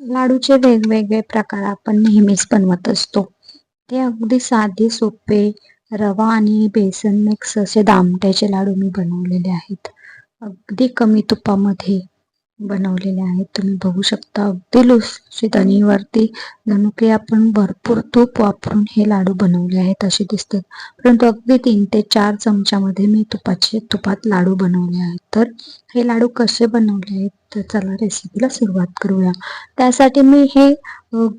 लाडूचे वेगवेगळे प्रकार आपण नेहमीच बनवत असतो. ते अगदी साधे सोपे रवा आणि बेसन मिक्स असे दामट्याचे लाडू मी बनवलेले आहेत. अगदी कमी तुपामध्ये बनवलेले आहेत. तुम्ही बघू शकता अगदी लुसलुशीत आणि वरती जणू आपण भरपूर तूप वापरून हे लाडू बनवले आहेत असे दिसतात. परंतु अगदी तीन ते चार चमच्यामध्ये मी तुपाचे तुपात लाडू बनवले आहेत. तर हे लाडू कसे बनवले आहेत तर चला रेसिपीला सुरुवात करूया. त्यासाठी मी हे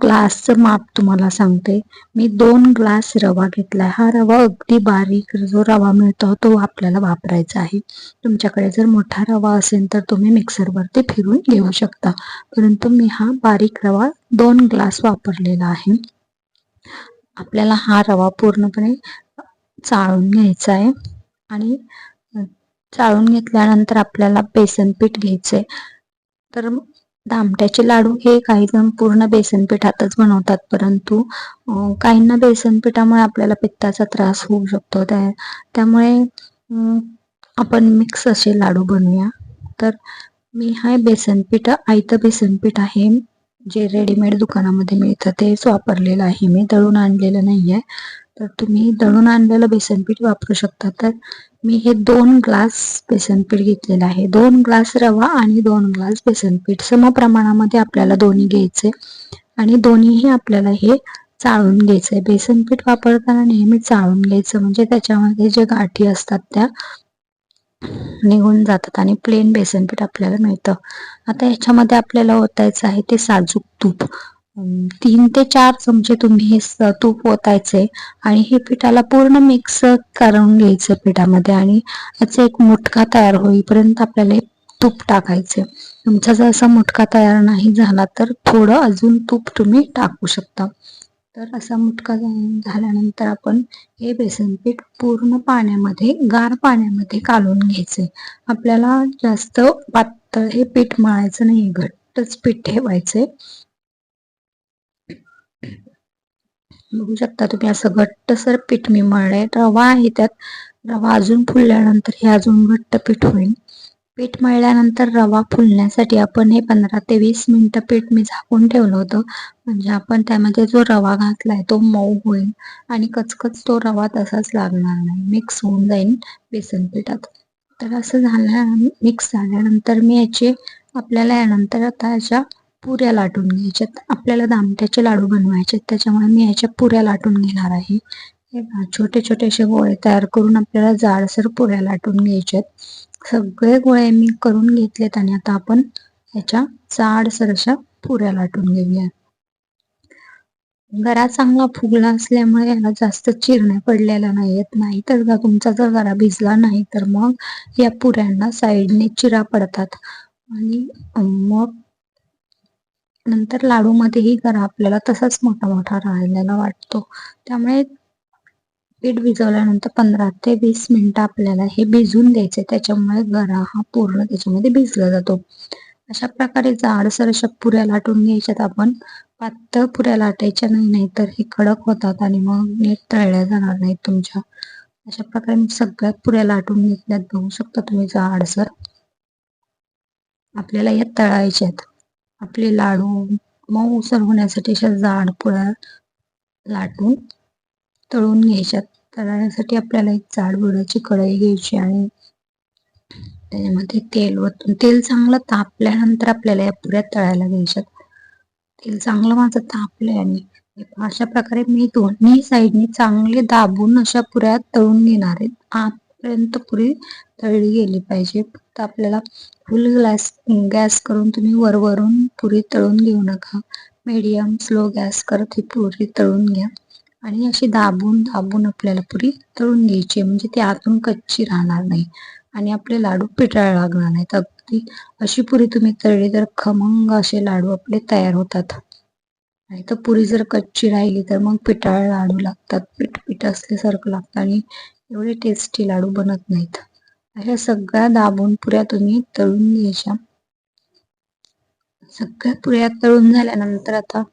ग्लासचं माप तुम्हाला सांगते. मी दोन ग्लास रवा घेतलाय. हा रवा अगदी बारीक जो रवा मिळतो तो आपल्याला वापरायचा आहे. तुमच्याकडे जर मोठा रवा असेल तर तुम्ही मिक्सरवरती फिरून घेऊ शकता. परंतु मी हा बारीक रवा दोन ग्लास वापरलेला आहे. आपल्याला हा रवा पूर्णपणे चाळून घ्यायचा आहे. आणि चाळून घेतल्यानंतर आपल्याला बेसन पीठ घ्यायचंय. तर दामट्याचे लाडू हे काही जण पूर्ण बेसन पिठातच बनवतात परंतु काहींना बेसन पिठामुळे आपल्याला पित्ताचा त्रास होऊ शकतो. त्या त्यामुळे आपण मिक्स असे लाडू बनवूया. तर मी हा बेसन पीठ आयतं बेसन पीठ आहे जे रेडीमेड दुकानामध्ये मिळतं तेच वापरलेलं आहे मी दळून आणलेलं नाही आहे तर तुम्ही दळून आणलेलं बेसन पीठ वापरू शकता. तर मी हे दोन ग्लास बेसन पीठ घेतलेलं आहे. दोन ग्लास रवा आणि दोन ग्लास बेसन पीठ. सम प्रमाणामध्ये आपल्याला दोन्ही घ्यायचे आणि दोन्हीही आपल्याला हे चाळून घ्यायचंय. बेसन पीठ वापरताना नेहमी चाळून घ्यायचं म्हणजे त्याच्यामध्ये जे गाठी असतात त्या निघून जातात आणि प्लेन बेसन पीठ आपल्याला मिळतं. आता याच्यामध्ये आपल्याला ओतायचं आहे ते साजूक तूप. तीन ते चार चमचे तुम्ही हे तूप ओतायचे आणि हे पिठाला पूर्ण मिक्स करून घ्यायचं पिठामध्ये आणि याचा एक मुटका तयार होईपर्यंत आपल्याला तूप टाकायचे. तुमचा जर असा मुटका तयार नाही झाला तर थोडं अजून तूप तुम्ही टाकू शकता. तर असा मुटका झाल्यानंतर आपण हे बेसन पीठ पूर्ण पाण्यामध्ये गार पाण्यामध्ये कालून घ्यायचे. आपल्याला जास्त पातळ हे पीठ मळायचं नाही घट्टच पीठ ठेवायचे. बघू शकता तुम्ही असं घट्टसर पीठ मी मळलंय. रवा आहे त्यात. रवा अजून फुलल्यानंतर हे अजून घट्ट पीठ होईल. पीठ मळल्यानंतर रवा फुलण्यासाठी आपण हे पंधरा ते वीस मिनिटं पीठ मी झाकून ठेवलं होतं. म्हणजे आपण त्यामध्ये जो रवा घातलाय तो मऊ होईल आणि कचकच तो रवा तसाच लागणार नाही. मिक्स होऊन जाईल बेसन पिठात तर असं झाल्या मिक्स झाल्यानंतर मी याचे आपल्याला यानंतर आता याच्या पुऱ्या लाटून घ्यायच्यात. आपल्याला दामट्याचे लाडू बनवायचे त्याच्यामुळे मी ह्याच्या पुऱ्या लाटून घेणार आहे. छोटे छोटे असे गोळे तयार करून आपल्याला जाडसर पुऱ्या लाटून घ्यायच्यात. सगळे गोळे मी करून घेतलेत आणि आता आपण ह्याच्या जाडसर अशा पुऱ्या लाटून घेऊया. गरा चांगला फुगला असल्यामुळे याला जास्त चिरण्या पडलेल्या नाहीयेत. नाही तर तुमचा जर गरा भिजला नाही तर मग या पुऱ्यांना साईडने चिरा पडतात. आणि मग नंतर लाडूमध्येही करा आपल्याला तसाच मोठा मोठा राहिलेला वाटतो. त्यामुळे पीठ भिजवल्यानंतर पंधरा ते वीस मिनिटं आपल्याला हे भिजून द्यायचे त्याच्यामुळे गरा हा पूर्ण त्याच्यामध्ये भिजला जातो. अशा प्रकारे जाडसर अशा पुऱ्या लाटून घ्यायच्यात आपण. पातळ पुऱ्या लाटायच्या नाही नाही तर हे कडक होतात आणि मग नीट तळल्या जाणार नाहीत तुमच्या. अशा प्रकारे मी सगळ्यात पुऱ्या लाटून घेतल्यात. बघू शकता तुम्ही जाडसर आपल्याला या तळायच्यात. आहेत आपले लाडू मऊसर होण्यासाठी अशा जाड पुळ्या लाटून तळून घ्यायच्यात तळण्यासाठी आपल्याला एक जाड बुडाची कढई घ्यायची आणि त्याच्यामध्ये तेल वतून तेल चांगलं तापल्यानंतर आपल्याला या पुऱ्या तळायला घ्यायच्यात तेल चांगलं माझं तापलंय आणि अशा प्रकारे मी दोन्ही साईडनी चांगले दाबून अशा पुऱ्या तळून घेणार आहेत पर्यंत पुरी तळली गेली पाहिजे. फक्त आपल्याला फुल गॅस गॅस करून तुम्ही वरवरून पुरी तळून घेऊ नका. मीडियम स्लो गॅस करत ही पुरी तळून घ्या. आणि अशी दाबून दाबून आपल्याला पुरी तळून घ्यायची म्हणजे ती आतून कच्ची राहणार नाही. आणि आपले लाडू पिटाळ लागणार नाहीत. अगदी अशी पुरी तुम्ही तळली तर खमंग असे लाडू आपले तयार होतात. आणि तर पुरी जर कच्ची राहिली तर मग पिटाळ लाडू लागतात. पीठ पीठ असल्यासारखं लागतं. आणि एवढे टेस्टी लाडू बनत नाहीत. अशा सगळ्या दाबून पुऱ्या तुम्ही तळून घ्यायच्या. सगळ्या पुऱ्या तळून झाल्यानंतर आता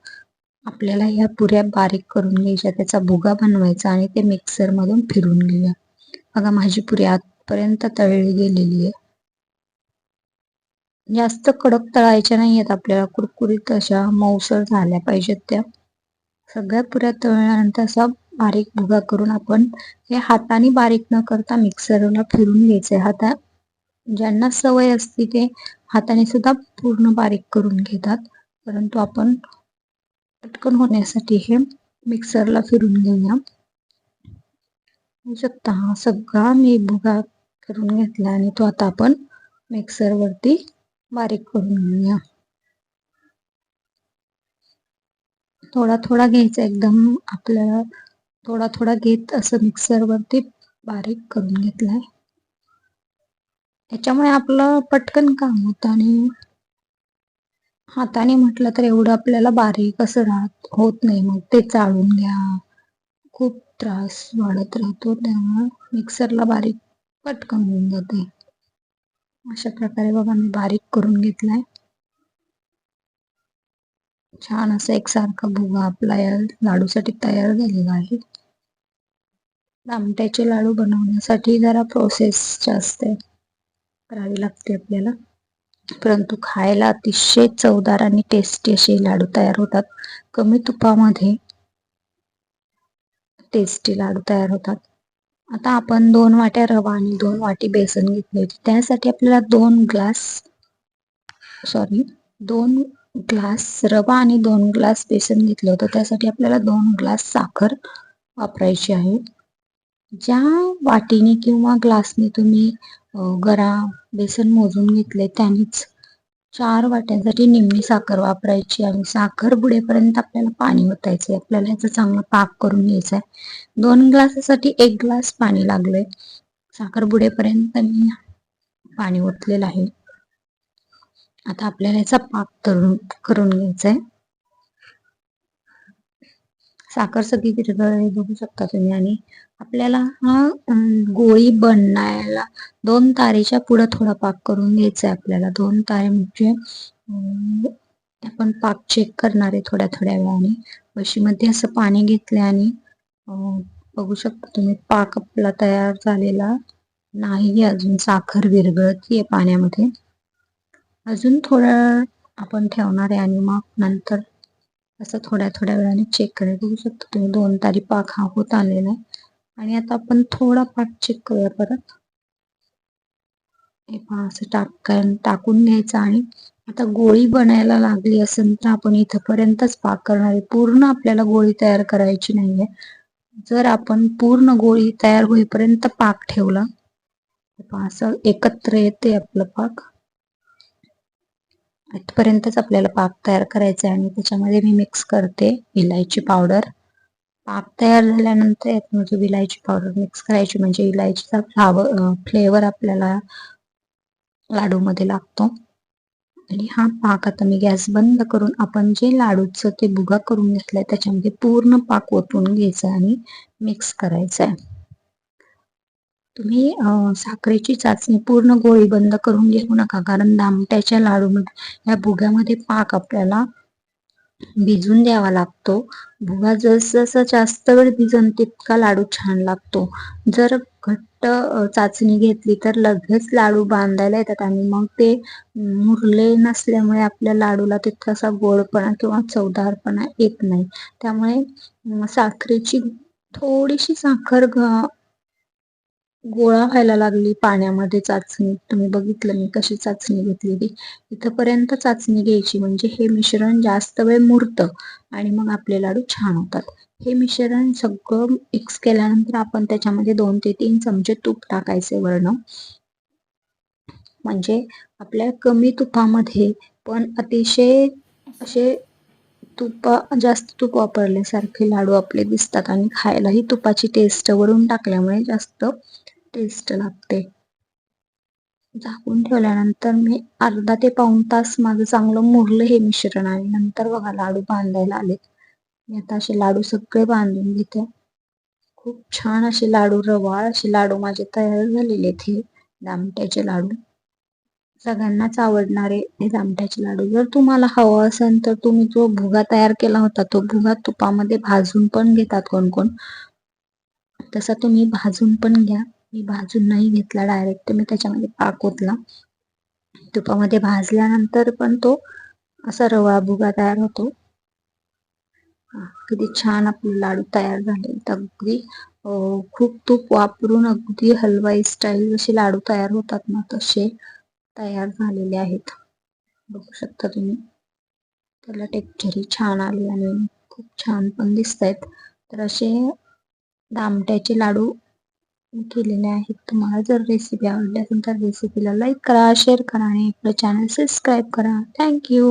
आपल्याला ह्या पुऱ्या बारीक करून घ्यायच्या. त्याचा भुगा बनवायचा आणि ते मिक्सर मधून फिरून घेऊया. बघा माझी पुरी आतपर्यंत तळली गेलेली आहे. जास्त कडक तळायच्या नाही आहेत आपल्याला. कुरकुरीत अशा मऊसर झाल्या पाहिजेत त्या. सगळ्या पुऱ्या तळल्यानंतर असा बारीक भुगा करून आपण हे हाताने बारीक न करता मिक्सरला फिरून घ्यायचंय हाता ज्यांना सवय असते ते हाताने सुद्धा पूर्ण बारीक करून घेतात. परंतु आपण पटकन होण्यासाठी हे मिक्सरला फिरून घेऊया. शकता हा सगळा मी भुगा करून घेतला आणि तो आता आपण मिक्सर वरती बारीक करून घेऊया. थोडा थोडा घ्यायचा एकदम आपल्याला थोडा थोडा घेत असं मिक्सर वरती बारीक करून घेतलाय. त्याच्यामुळे आपलं पटकन काम होतं आणि हाताने म्हटलं तर एवढं आपल्याला बारीक असं राहत होत नाही. मग ते चाळून घ्या. खूप त्रास वाढत राहतो. त्यामुळे मिक्सरला बारीक पटकन होऊन जाते. अशा प्रकारे बघा मी बारीक करून घेतलाय. छान असं एकसारखा भुगा आपला या लाडूसाठी तयार झालेला आहे. आमट्याचे लाडू बनवण्यासाठी जरा प्रोसेस जास्त करावी लागते आपल्याला. परंतु खायला अतिशय चवदार आणि टेस्टी असे लाडू तयार होतात. कमी तुपामध्ये टेस्टी लाडू तयार होतात. आता आपण दोन वाट्या रवा आणि दोन वाटी बेसन घेतले होते त्यासाठी आपल्याला दोन ग्लास सॉरी दोन ग्लास रवा आणि दोन ग्लास बेसन घेतलं होतं. त्यासाठी आपल्याला दोन ग्लास साखर वापरायची आहे. ज्या वाटीने किंवा ग्लासने तुम्ही गरा बेसन मोजून घेतले त्यानेच चार वाट्यांसाठी निम्मी साखर वापरायची आणि साखर बुडेपर्यंत आपल्याला पाणी ओतायचंय आपल्याला याचा चांगला पाक करून घ्यायचा आहे. दोन ग्लासासाठी एक ग्लास पाणी लागलंय. साखर बुडेपर्यंत मी पाणी ओतलेलं आहे. आता आपल्याला याचा पाक करून करून घ्यायचा आहे साखर सगळी विरघळ बघू शकता तुम्ही. आणि आपल्याला हा गोळी बनण्याला दोन तारेच्या पुढे थोडा पाक करून घ्यायचा आहे आपल्याला. दोन तारे म्हणजे आपण पाक चेक करणार आहे थोड्या थोड्या वेळाने. बशीमध्ये असं पाणी घेतले आणि बघू शकता तुम्ही पाक आपला तयार झालेला नाही अजून. साखर विरघळतीये पाण्यामध्ये. अजून थोडा आपण ठेवणार आहे आणि मग नंतर असं थोड्या थोड्या वेळाने चेक करायला बघू शकतो तुम्ही दोन तारी पाक हा होत आलेला आहे. आणि आता आपण थोडा पाक चेक करूया परत. हे पहा असं टाक टाकून घ्यायचं आणि आता गोळी बनायला लागली असेल तर आपण इथपर्यंतच पाक करणार आहे. पूर्ण आपल्याला गोळी तयार करायची नाहीये. जर आपण पूर्ण गोळी तयार होईपर्यंत पाक ठेवला असं एकत्र येते आपलं पाक. इथपर्यंतच आपल्याला पाक तयार करायचा आहे आणि त्याच्यामध्ये मी मिक्स करते इलायची पावडर पाक तयार झाल्यानंतर यात इलायची पावडर मिक्स करायची म्हणजे इलायचीचा फ्लावर फ्लेवर आपल्याला लाडूमध्ये लागतो. आणि हा पाक आता मी गॅस बंद करून आपण जे लाडूचं ते बुगा करून घेतलंय त्याच्यामध्ये पूर्ण पाक ओतून घ्यायचा आणि मिक्स करायचा आहे तुम्ही साखरेची चाचणी पूर्ण गोळी बंद करून घेऊ नका. कारण दामट्याच्या लाडूमध्ये या भुग्यामध्ये पाक आपल्याला भिजून द्यावा लागतो. भुगा जसजसा जास्त वेळ भिजन तितका लाडू छान लागतो. जर घट्ट चाचणी घेतली तर लगेच लाडू बांधायला येतात आणि मग ते मुरले नसल्यामुळे आपल्या लाडूला तितकासा गोडपणा किंवा चवदारपणा येत नाही. त्यामुळे साखरेची थोडीशी साखर गोळा व्हायला लागली पाण्यामध्ये चाचणी. तुम्ही बघितलं मी कशी चाचणी घेतलेली. इथपर्यंत चाचणी घ्यायची म्हणजे हे मिश्रण जास्त वेळ मुरतं आणि मग आपले लाडू छान होतात. हे मिश्रण सगळं मिक्स केल्यानंतर आपण त्याच्यामध्ये दोन ते तीन चमचे तूप टाकायचे वर्ण. म्हणजे आपल्या कमी तुपामध्ये पण अतिशय असे तुपा जास्त तूप वापरल्यासारखे लाडू आपले दिसतात आणि खायलाही तुपाची टेस्ट वरून टाकल्यामुळे जास्त टेस्ट लागते. झाकून ठेवल्यानंतर मी अर्धा ते पाऊन तास माझं चांगलं मुरलं हे मिश्रण आणि नंतर बघा लाडू बांधायला आले मी आता असे लाडू सगळे बांधून घेते. खूप छान असे लाडू रवाळ असे लाडू माझे तयार झालेले हे दामट्याचे लाडू. सगळ्यांनाच आवडणारे हे दामट्याचे लाडू. जर तुम्हाला हवं असेल तर तुम्ही जो भुगा तयार केला होता तो भुगा तुपामध्ये भाजून पण घेतात कोण कोण तसा तुम्ही भाजून पण घ्या. मी भाजून नाही घेतला डायरेक्ट मी त्याच्यामध्ये पाक ओतला. तुपामध्ये भाजल्यानंतर पण तो असा रवा भुगा तयार होतो. किती छान आपले लाडू तयार झाले. अगदी खूप तूप वापरून अगदी हलवाई स्टाईल जसे लाडू तयार होतात ना तसे तयार झालेले आहेत. बघू शकता तुम्ही. त्याला टेक्चरही छान आली आणि खूप छान पण दिसत आहेत तर असे दामट्याचे लाडू केलेले आहेत. तुम्हाला जर रेसिपी आवडली असेल तर रेसिपीला लाईक करा शेअर करा आणि आपलं चॅनल सबस्क्राईब करा. थँक्यू